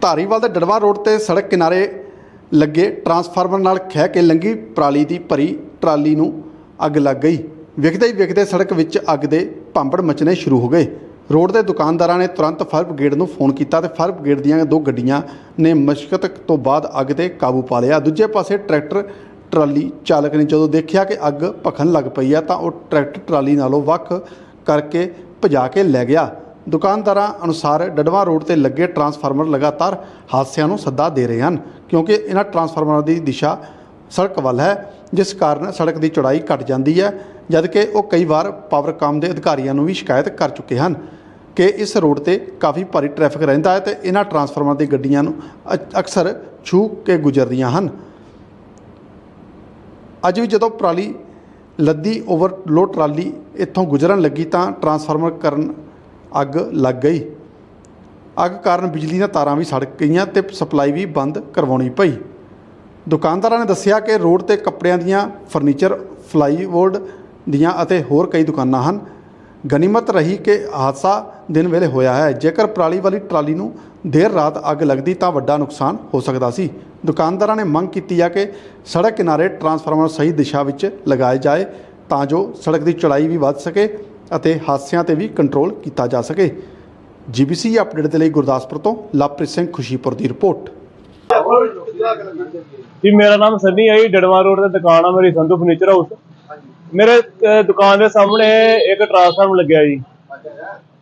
ਧਾਰੀਵਾਲ ਦੇ ਡੜਵਾ ਰੋਡ ਤੇ ਸੜਕ ਕਿਨਾਰੇ ਲੱਗੇ ਟਰਾਂਸਫਾਰਮਰ ਨਾਲ ਖਹਿ ਕੇ ਲੰਗੀ ਪਰਾਲੀ ਦੀ ਭਰੀ ਟਰਾਲੀ ਨੂੰ ਅੱਗ ਲੱਗ ਗਈ। ਵਿਖਦੇ ਹੀ ਵਿਖਦੇ ਸੜਕ ਵਿੱਚ ਅੱਗ ਦੇ ਭਾਂਬੜ ਮਚਣੇ ਸ਼ੁਰੂ ਹੋ ਗਏ। ਰੋਡ ਦੇ ਦੁਕਾਨਦਾਰਾਂ ਨੇ ਤੁਰੰਤ ਫਾਇਰ ਬ੍ਰਿਗੇਡ ਨੂੰ ਫੋਨ ਕੀਤਾ ਤੇ ਫਾਇਰ ਬ੍ਰਿਗੇਡ ਦੀਆਂ ਦੋ ਗੱਡੀਆਂ ਨੇ ਮਸ਼ਕਤ ਤੋਂ ਬਾਅਦ ਅੱਗ ਤੇ ਕਾਬੂ ਪਾ ਲਿਆ। ਦੂਜੇ ਪਾਸੇ ਟਰੈਕਟਰ ਟਰਾਲੀ ਚਾਲਕ ਨੇ ਜਦੋਂ ਦੇਖਿਆ ਕਿ ਅੱਗ ਭਖਣ ਲੱਗ ਪਈ ਹੈ ਤਾਂ ਉਹ ਟਰੈਕਟਰ ਟਰਾਲੀ ਨਾਲੋਂ ਵੱਖ ਕਰਕੇ ਭਜਾ ਕੇ ਲੈ ਗਿਆ। ਦੁਕਾਨਦਾਰਾਂ ਅਨੁਸਾਰ ਡਡਵਾ ਰੋਡ ਤੇ ਲੱਗੇ ਟਰਾਂਸਫਾਰਮਰ ਲਗਾਤਾਰ ਹਾਦਸਿਆਂ ਨੂੰ ਸੱਦਾ ਦੇ ਰਹੇ ਹਨ, ਕਿਉਂਕਿ ਇਹਨਾਂ ਟਰਾਂਸਫਾਰਮਰਾਂ ਦੀ ਦਿਸ਼ਾ ਸੜਕ ਵੱਲ ਹੈ, ਜਿਸ ਕਾਰਨ ਸੜਕ ਦੀ ਚੌੜਾਈ ਘਟ ਜਾਂਦੀ ਹੈ, ਜਦਕਿ ਉਹ ਕਈ ਵਾਰ ਪਾਵਰਕਾਮ ਦੇ ਅਧਿਕਾਰੀਆਂ ਨੂੰ ਵੀ ਸ਼ਿਕਾਇਤ ਕਰ ਚੁੱਕੇ ਹਨ ਕਿ ਇਸ ਰੋਡ ਤੇ ਕਾਫੀ ਭਾਰੀ ਟ੍ਰੈਫਿਕ ਰਹਿੰਦਾ ਹੈ ਤੇ ਇਹਨਾਂ ਟਰਾਂਸਫਾਰਮਰਾਂ ਦੀ ਗੱਡੀਆਂ ਨੂੰ ਅ- ਅਕਸਰ ਛੂ ਕੇ ਗੁਜ਼ਰਦੀਆਂ ਹਨ। ਅੱਜ ਵੀ ਜਦੋਂ ਪਰਾਲੀ ਲੱਦੀ ਓਵਰਲੋਡ ਟਰਾਲੀ ਇੱਥੋਂ ਗੁਜ਼ਰਨ ਲੱਗੀ ਤਾਂ ਟਰਾਂਸਫਾਰਮਰ ਕਰਨ ਅੱਗ ਲੱਗ ਗਈ। ਅੱਗ ਕਾਰਨ ਬਿਜਲੀ ਦੀਆਂ ਤਾਰਾਂ ਵੀ ਸੜ ਗਈਆਂ ਤੇ ਸਪਲਾਈ ਵੀ ਬੰਦ ਕਰਵਾਉਣੀ ਪਈ। ਦੁਕਾਨਦਾਰਾਂ ਨੇ ਦੱਸਿਆ ਕਿ ਰੋਡ ਤੇ ਕੱਪੜਿਆਂ ਦੀਆਂ, ਫਰਨੀਚਰ ਫਲਾਈਵੋਰਡ ਦੀਆਂ ਅਤੇ ਹੋਰ ਕਈ ਦੁਕਾਨਾਂ ਹਨ। ਗਨੀਮਤ ਰਹੀ ਕਿ ਹਾਦਸਾ ਦਿਨ ਵੇਲੇ ਹੋਇਆ ਹੈ। ਜੇਕਰ ਪਰਾਲੀ ਵਾਲੀ ਟਰਾਲੀ ਨੂੰ ਦੇਰ ਰਾਤ ਅੱਗ ਲੱਗਦੀ ਤਾਂ ਵੱਡਾ ਨੁਕਸਾਨ ਹੋ ਸਕਦਾ ਸੀ। ਦੁਕਾਨਦਾਰਾਂ ਨੇ ਮੰਗ ਕੀਤੀ ਹੈ ਕਿ ਸੜਕ ਕਿਨਾਰੇ ਟਰਾਂਸਫਾਰਮਰ ਸਹੀ ਦਿਸ਼ਾ ਵਿੱਚ ਲਗਾਏ ਜਾਏ ਤਾਂ ਜੋ ਸੜਕ ਦੀ ਚੌੜਾਈ ਵੀ ਵੱਧ ਸਕੇ। ਅਤੇ ਹਾਦਸਿਆਂ ਤੇ ਵੀ ਕੰਟਰੋਲ ਕੀਤਾ ਜਾ ਸਕੇ। ਜੀਬੀਸੀ ਅਪਡੇਟ ਦੇ ਲਈ ਗੁਰਦਾਸਪੁਰ ਤੋਂ ਲਵਪ੍ਰੀਤ ਸਿੰਘ ਖੁਸ਼ੀਪੁਰ ਦੀ ਰਿਪੋਰਟ। ਜੀ, ਮੇਰਾ ਨਾਮ ਸੰਨੀ ਹੈ ਡੜਵਾ ਰੋਡ ਤੇ ਦੁਕਾਨ ਆ ਮੇਰੀ, ਸੰਧੂ ਫਰਨੀਚਰ ਹਾਊਸ ਮੇਰੇ ਦੁਕਾਨ ਦੇ ਸਾਹਮਣੇ ਇੱਕ ਟਰਾਂਸਫਾਰਮ ਲੱਗਿਆ ਜੀ।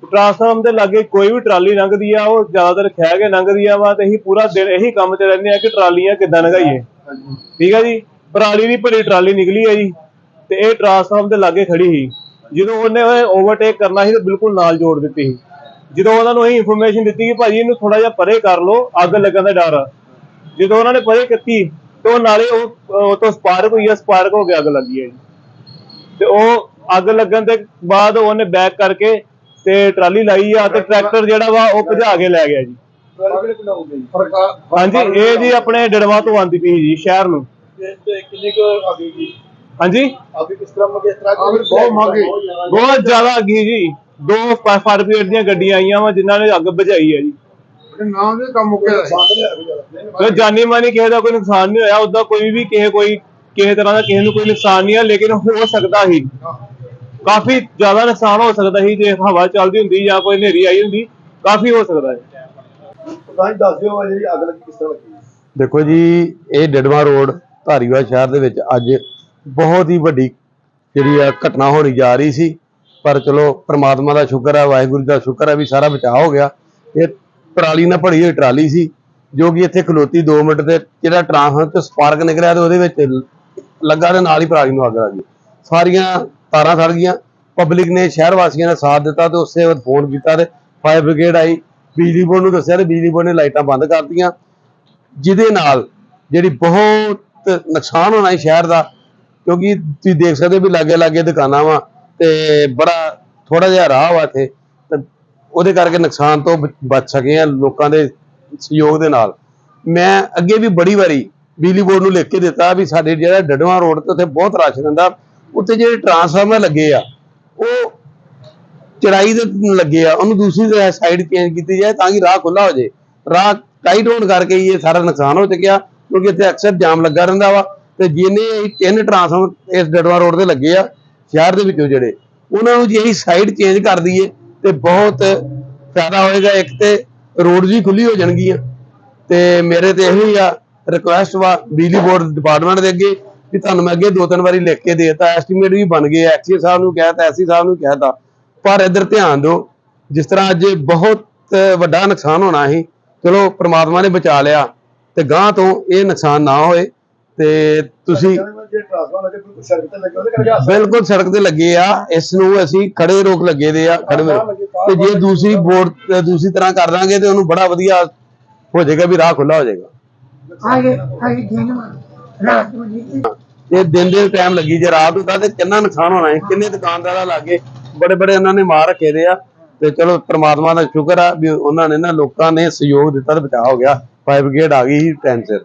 ਟਰਾਂਸਫਾਰਮ ਦੇ ਲਾਗੇ ਕੋਈ ਵੀ ਟਰਾਲੀ ਲੰਘਦੀ ਆ, ਉਹ ਜ਼ਿਆਦਾਤਰ ਖਹਿ ਕੇ ਲੰਘਦੀ ਆ ਵਾ ਤੇ ਅਸੀਂ ਪੂਰਾ ਦਿਨ ਇਹੀ ਕੰਮ ਤੇ ਰਹਿੰਦੇ ਆ ਕਿ ਟਰਾਲੀਆਂ ਕਿੱਦਾਂ ਲੰਘਾਈਏ। ਠੀਕ ਆ ਜੀ? ਪਰਾਲੀ ਦੀ ਭਰੀ ਟਰਾਲੀ ਨਿਕਲੀ ਆ ਜੀ ਤੇ ਇਹ ਟਰਾਂਸਫਾਰਮ ਦੇ ਲਾਗੇ ਖੜੀ ਸੀ। ਜਦੋਂ ਉਹਨੇ ਓਵਰਟੇਕ ਕਰਨਾ ਸੀ ਤੇ ਬਿਲਕੁਲ ਨਾਲ ਜੋੜ ਦਿੱਤੀ ਸੀ। ਜਦੋਂ ਉਹਨਾਂ ਨੂੰ ਅਸੀਂ ਇਨਫੋਰਮੇਸ਼ਨ ਦਿੱਤੀ ਕਿ ਭਾਜੀ ਇਹਨੂੰ ਥੋੜਾ ਜਿਹਾ ਪਰੇ ਕਰ ਲਓ, ਅੱਗ ਲੱਗਣ ਦਾ ਡਰ ਆ। ਜਦੋਂ ਉਹਨਾਂ ਨੇ ਪਰੇ ਕੀਤੀ, ਤੇ ਉਹ ਨਾਲੇ ਉਹ ਤੋਂ ਸਪਾਰਕ ਹੋਈ ਆ, ਸਪਾਰਕ ਹੋ ਕੇ ਅੱਗ ਲੱਗੀ ਹੈ ਤੇ ਉਹ ਅੱਗ ਲੱਗਣ ਦੇ ਬਾਅਦ ਉਹਨੇ ਬੈਕ ਕਰਕੇ ਤੇ ਟਰਾਲੀ ਲਾਈ ਆ ਤੇ ਟਰੈਕਟਰ ਜਿਹੜਾ ਵਾ ਉਹ ਭਜਾ ਕੇ ਲੈ ਗਿਆ ਜੀ। ਹਾਂਜੀ, ਇਹ ਜੀ ਆਪਣੇ ਡੜਵਾ ਤੋਂ ਆਂਦੀ ਪਈ ਜੀ, ਸ਼ਹਿਰ ਨੂੰ। ਕਿੰਨੇ ਕੁ ਆ ਗਈ ਜੀ ਹਾਂਜੀ? ਅਭੀ ਕਿਸ ਤਰ੍ਹਾਂ ਮੰਗੇ ਇਸ ਤਰ੍ਹਾਂ ਬਹੁਤ ਮੰਗੇ ਬਹੁਤ ਜ਼ਿਆਦਾ ਅੱਗੀ ਜੀ। ਦੋ ਫਾਇਰ ਬ੍ਰਿਗੇਡ ਦੀਆਂ ਗੱਡੀਆਂ ਆਈਆਂ ਵਾ ਜਿਨ੍ਹਾਂ ਨੇ ਅੱਗ ਬੁਝਾਈ ਹੈ ਜੀ। ਨਾਮ ਦੇ ਕੰਮ ਮੁੱਕਿਆ ਤੇ ਜਾਨੀ ਮਾਨੀ ਕਿਸੇ ਦਾ ਕੋਈ ਨੁਕਸਾਨ ਨਹੀਂ ਹੋਇਆ ਉਦਾਂ ਕੋਈ ਵੀ ਕਿਸੇ ਕੋਈ ਕਿਸੇ ਤਰ੍ਹਾਂ ਦਾ ਕਿਸੇ ਨੂੰ ਕੋਈ ਨੁਕਸਾਨ ਨਹੀਂ ਹੈ ਲੇਕਿਨ ਹੋ ਸਕਦਾ ਸੀ। ਕਾਫੀ ਜ਼ਿਆਦਾ ਨੁਕਸਾਨ ਹੋ ਸਕਦਾ ਸੀ ਜੇ ਹਵਾ ਚੱਲਦੀ ਹੁੰਦੀ ਜਾਂ ਕੋਈ ਹਨੇਰੀ ਆਈ ਹੁੰਦੀ ਕਾਫੀ ਹੋ ਸਕਦਾ ਹੈ ਤਾਂ ਦੱਸ ਦਿਓ ਜਿਹੜੀ ਅੱਗ ਲੱਗੀ ਕਿਸ ਤਰ੍ਹਾਂ ਲੱਗੀ। ਦੇਖੋ ਜੀ ਇਹ ਡਡਵਾ ਰੋਡ ਧਾਰੀਵਾਲ ਸ਼ਹਿਰ ਦੇ ਵਿੱਚ ਅੱਜ ਬਹੁਤ ਹੀ ਵੱਡੀ ਜਿਹੜੀ ਆ ਘਟਨਾ ਹੋਣੀ ਜਾ ਰਹੀ ਸੀ। ਪਰ ਚਲੋ, ਪ੍ਰਮਾਤਮਾ ਦਾ ਸ਼ੁਕਰ ਹੈ ਵਾਹਿਗੁਰੂ ਦਾ ਸ਼ੁਕਰ ਹੈ ਵੀ ਸਾਰਾ ਬਚਾਅ ਹੋ ਗਿਆ। ਇਹ ਪਰਾਲੀ ਨਾਲ ਭਰੀ ਹੋਈ ਟਰਾਲੀ ਸੀ, ਜੋ ਕਿ ਇੱਥੇ ਖਲੋਤੀ 2 ਮਿੰਟ ਤੇ ਜਿਹੜਾ ਟਰਾਂਸਫਾਰਮਰ ਤੇ ਸਪਾਰਕ ਨਿਕਲਿਆ ਤੇ ਉਹਦੇ ਵਿੱਚ ਲੱਗਾ ਤੇ ਨਾਲ ਹੀ ਪਰਾਲੀ ਨੂੰ ਅੱਗ ਲੱਗ ਗਈ। ਸਾਰੀਆਂ ਤਾਰਾਂ ਸੜ ਗਈਆਂ, ਪਬਲਿਕ ਨੇ ਸ਼ਹਿਰ ਵਾਸੀਆਂ ਨੇ ਸਾਥ ਦਿੱਤਾ ਤੇ ਉਸੇ ਵਕਤ ਫੋਨ ਕੀਤਾ ਤੇ ਫਾਇਰ ਬ੍ਰਿਗੇਡ ਆਈ। ਬਿਜਲੀ ਬੋਰਡ ਨੂੰ ਦੱਸਿਆ ਤੇ ਬਿਜਲੀ ਬੋਰਡ ਨੇ ਲਾਈਟਾਂ ਬੰਦ ਕਰਤੀਆਂ, ਜਿਹਦੇ ਨਾਲ ਜਿਹੜੀ ਬਹੁਤ ਨੁਕਸਾਨ ਹੋਣਾ ਹੈ ਸ਼ਹਿਰ ਦਾ ਕਿਉਂਕਿ ਤੁਸੀਂ ਦੇਖ ਸਕਦੇ ਹੋ ਵੀ ਲਾਗੇ ਲਾਗੇ ਦੁਕਾਨਾਂ ਵਾ ਤੇ ਬੜਾ ਥੋੜਾ ਜਿਹਾ ਰਾਹ ਵਾ ਇੱਥੇ ਤੇ ਉਹਦੇ ਕਰਕੇ ਨੁਕਸਾਨ ਤੋਂ ਬਚ ਸਕੇ ਆ ਲੋਕਾਂ ਦੇ ਸਹਿਯੋਗ ਦੇ ਨਾਲ। ਮੈਂ ਅੱਗੇ ਵੀ ਬੜੀ ਵਾਰੀ ਬਿਜਲੀ ਬੋਰਡ ਨੂੰ ਲਿਖ ਕੇ ਦਿੱਤਾ ਵੀ ਸਾਡੇ ਜਿਹੜਾ ਡਡਵਾ ਰੋਡ ਤੇ ਉੱਥੇ ਬਹੁਤ ਰਸ਼ ਰਹਿੰਦਾ, ਉੱਥੇ ਜਿਹੜੇ ਟਰਾਂਸਫਾਰਮਰ ਲੱਗੇ ਆ, ਉਹ ਚੜਾਈ ਦੇ ਲੱਗੇ ਆ, ਉਹਨੂੰ ਦੂਸਰੀ ਸਾਈਡ ਚੇਂਜ ਕੀਤੀ ਜਾਏ ਤਾਂ ਕਿ ਰਾਹ ਖੁੱਲਾ ਹੋ ਜਾਏ। ਰਾਹ ਟਾਈਟ ਹੋਣ ਕਰਕੇ ਹੀ ਇਹ ਸਾਰਾ ਨੁਕਸਾਨ ਹੋ ਚੁੱਕਿਆ, ਕਿਉਂਕਿ ਇੱਥੇ ਅਕਸਰ ਜਾਮ ਲੱਗਾ ਰਹਿੰਦਾ ਵਾ। ਤੇ ਜਿਹਨੇ ਤਿੰਨ ਟਰਾਂਸਫਾਰਮਰ ਇਸ ਡਡਵਾ ਰੋਡ ਤੇ ਲੱਗੇ ਆ, ਸ਼ਹਿਰ ਦੇ ਵਿੱਚੋਂ ਜਿਹੜੇ, ਉਹਨਾਂ ਨੂੰ ਜੇ ਅਸੀਂ ਸਾਈਡ ਚੇਂਜ ਕਰ ਦਈਏ ਤੇ ਬਹੁਤ ਫਾਇਦਾ ਹੋਏਗਾ। ਇੱਕ ਤੇ ਰੋਡ ਵੀ ਖੁੱਲੀ ਹੋ ਜਾਣਗੀਆਂ। ਤੇ ਮੇਰੇ ਤੇ ਇਹੋ ਹੀ ਆ ਰਿਕੁਐਸਟ ਵਾ ਬਿਜਲੀ ਬੋਰਡ ਡਿਪਾਰਟਮੈਂਟ ਦੇ ਅੱਗੇ ਵੀ ਤੁਹਾਨੂੰ ਮੈਂ ਅੱਗੇ ਦੋ ਤਿੰਨ ਵਾਰੀ ਲਿਖ ਕੇ ਦੇਤਾ। ਐਸਟੀਮੇਟ ਵੀ ਬਣ ਗਏ ਐਕਸੀ ਸਾਹਿਬ ਨੂੰ ਕਹਿਤਾ, ਐਸੀ ਸਾਹਿਬ ਨੂੰ ਕਹਿਤਾ। ਪਰ ਇੱਧਰ ਧਿਆਨ ਦਿਓ, ਜਿਸ ਤਰ੍ਹਾਂ ਅੱਜ ਬਹੁਤ ਵੱਡਾ ਨੁਕਸਾਨ ਹੋਣਾ ਸੀ, ਚਲੋ ਪ੍ਰਮਾਤਮਾ ਨੇ ਬਚਾ ਲਿਆ ਤੇ ਗਾਂ ਤੋਂ ਇਹ ਨੁਕਸਾਨ ਨਾ ਹੋਏ। ਤੇ ਤੁਸੀਂ ਬਿਲਕੁਲ ਸੜਕ ਤੇ ਲੱਗੇ ਆ ਇਸ ਨੂੰ ਅਸੀਂ ਖੜੇ ਰੋਕ ਲੱਗੇ ਦੇ ਆ ਖੜੇ ਤੇ ਜੇ ਦੂਸਰੀ ਬੋਰਡ ਦੂਸਰੀ ਤਰ੍ਹਾਂ ਕਰ ਦਾਂਗੇ ਤੇ ਉਹਨੂੰ ਬੜਾ ਵਧੀਆ ਹੋ ਜਾਏਗਾ ਵੀ ਰਾਹ ਖੁੱਲਾ ਹੋ ਜਾਏਗਾ। ਤੇ ਦਿਨ ਦੇ ਟਾਈਮ ਲੱਗੀ ਜੇ ਰਾਤ ਹੁੰਦਾ ਤੇ ਕਿੰਨਾ ਨੁਕਸਾਨ ਹੋਣਾ ਹੈ ਕਿੰਨੇ ਦੁਕਾਨਦਾਰਾਂ ਲਾਗੇ ਬੜੇ ਬੜੇ ਉਹਨਾਂ ਨੇ ਮਾਰ ਰੱਖੇ ਦੇ ਆ। ਤੇ ਚਲੋ ਪ੍ਰਮਾਤਮਾ ਦਾ ਸ਼ੁਕਰ ਆ ਵੀ ਉਹਨਾਂ ਨੇ ਨਾ ਲੋਕਾਂ ਨੇ ਸਹਿਯੋਗ ਦਿੱਤਾ ਤੇ ਬਚਾਅ ਹੋ ਗਿਆ। ਫਾਇਰ ਬ੍ਰਿਗੇਡ ਆ ਗਈ ਟਾਈਮ ਸਿਰ।